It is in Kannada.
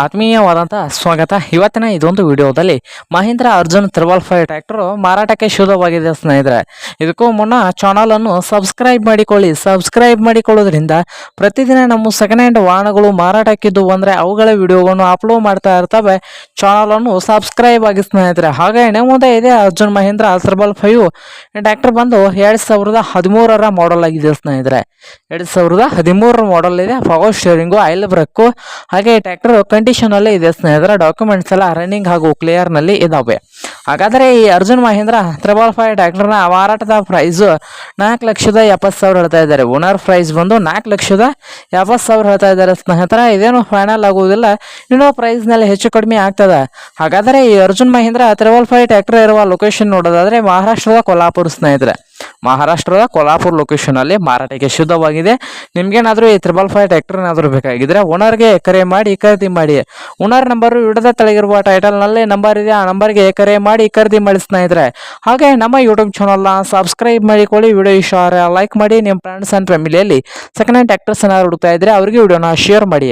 ಆತ್ಮೀಯವಾದಂಥ ಸ್ವಾಗತ. ಇವತ್ತಿನ ಇದೊಂದು ವಿಡಿಯೋದಲ್ಲಿ Mahindra Arjun triple five tractor ಮಾರಾಟಕ್ಕೆ ಶುದ್ಧವಾಗಿದೆ ಸ್ನೇಹಿತರೆ. ಇದಕ್ಕೂ ಮುನ್ನ ಚಾನಲ್ ಅನ್ನು ಸಬ್ಸ್ಕ್ರೈಬ್ ಮಾಡಿಕೊಳ್ಳಿ. ಸಬ್ಸ್ಕ್ರೈಬ್ ಮಾಡಿಕೊಳ್ಳೋದ್ರಿಂದ ಪ್ರತಿದಿನ ನಮ್ಮ ಸೆಕೆಂಡ್ ಹ್ಯಾಂಡ್ ವಾಹನಗಳು ಮಾರಾಟಕ್ಕಿದ್ದು ಅಂದರೆ ಅವುಗಳ ವಿಡಿಯೋಗಳನ್ನು ಅಪ್ಲೋಡ್ ಮಾಡ್ತಾ ಇರ್ತವೆ. ಚಾನಲನ್ನು ಸಬ್ಸ್ಕ್ರೈಬ್ ಆಗಿ ಸ್ನೇಹಿತರೆ. ಹಾಗೆ ಮುಂದೆ ಇದೆ Arjun Mahindra triple five tractor ಬಂದು ಎರಡು ಸಾವಿರದ ಹದಿಮೂರರ ಮಾಡೆಲ್ ಆಗಿದೆ ಸ್ನೇಹಿತರೆ. ಎರಡು ಸಾವಿರದ ಹದಿಮೂರರ ಮಾಡೆಲ್ ಇದೆ. ಪವರ್ ಶೇರಿಂಗು ಐಲ್ ಬ್ರಕ್ ಹಾಗೆ ಕಂಡೀಷನ್ ಅಲ್ಲೇ ಇದೆ ಸ್ನೇಹಿತರೆ. ಡಾಕ್ಯುಮೆಂಟ್ಸ್ ಎಲ್ಲ ರನ್ನಿಂಗ್ ಹಾಗೂ ಕ್ಲಿಯರ್ನಲ್ಲಿ ಇದಾವೆ. ಹಾಗಾದರೆ ಈ ಅರ್ಜುನ್ ಮಹೇಂದ್ರ ತ್ರಿಬಲ್ ಫೈವ್ ಟ್ರ್ಯಾಕ್ಟರ್ನ ಮಾರಾಟದ ಪ್ರೈಸು ನಾಲ್ಕು ಲಕ್ಷದ ಎಪ್ಪತ್ತು ಸಾವಿರ ಹೇಳ್ತಾ ಇದ್ದಾರೆ. ಓನರ್ ಪ್ರೈಸ್ ಬಂದು ನಾಲ್ಕು ಲಕ್ಷದ ಎಪ್ಪತ್ತು ಸಾವಿರ ಹೇಳ್ತಾ ಇದ್ದಾರೆ ಸ್ನೇಹಿತರ. ಇದೇನು ಫೈನಲ್ ಆಗುವುದಿಲ್ಲ. ಇನ್ನೂ ಪ್ರೈಸ್ನಲ್ಲಿ ಹೆಚ್ಚು ಕಡಿಮೆ ಆಗ್ತದೆ. ಹಾಗಾದರೆ ಈ Arjun Mahindra triple five tractor ಇರುವ ಲೊಕೇಶನ್ ನೋಡೋದಾದರೆ ಮಹಾರಾಷ್ಟ್ರದ ಕೊಲ್ಹಾಪುರ ಸ್ನೇಹಿತರೆ. ಮಹಾರಾಷ್ಟ್ರದ ಕೊಲ್ಲಾಪುರ ಲೊಕೇಶನ್ ಅಲ್ಲಿ ಮಾರಾಟಕ್ಕೆ ಶುದ್ಧವಾಗಿದೆ. ನಿಮ್ಗೇನಾದರೂ ಈ ತ್ರಿಬಲ್ ಫೈವ್ ಟ್ಯಾಕ್ಟರ್ ಏನಾದರೂ ಬೇಕಾಗಿದ್ರೆ ಓನರ್ಗೆ ಕರೆ ಮಾಡಿ ಖರೀದಿ ಮಾಡಿ. ಓನರ್ ನಂಬರು ವಿಡದ ತಳಗಿರುವ ಟೈಟಲ್ನಲ್ಲಿ ನಂಬರ್ ಇದೆ. ಆ ನಂಬರ್ಗೆ ಕರೆ ಮಾಡಿ ಖರೀದಿ ಮಾಡಿ ಸ್ನೇಹಿತರೆ. ಹಾಗೆ ನಮ್ಮ ಯೂಟ್ಯೂಬ್ ಚಾನಲ್ನ ಸಬ್ಸ್ಕ್ರೈಬ್ ಮಾಡಿಕೊಳ್ಳಿ. ವಿಡಿಯೋ ಇಷ್ಟ ಲೈಕ್ ಮಾಡಿ. ನಿಮ್ಮ ಫ್ರೆಂಡ್ಸ್ ಅಂಡ್ ಫ್ಯಾಮಿಲಿಯಲ್ಲಿ ಸೆಕೆಂಡ್ ಹ್ಯಾಂಡ್ ಟ್ಯಾಕ್ಟರ್ಸ್ ಏನಾದ್ರು ಹುಡುಕ್ತಾ ಇದ್ರೆ ಅವರಿಗೆ ವಿಡಿಯೋನ ಶೇರ್ ಮಾಡಿ.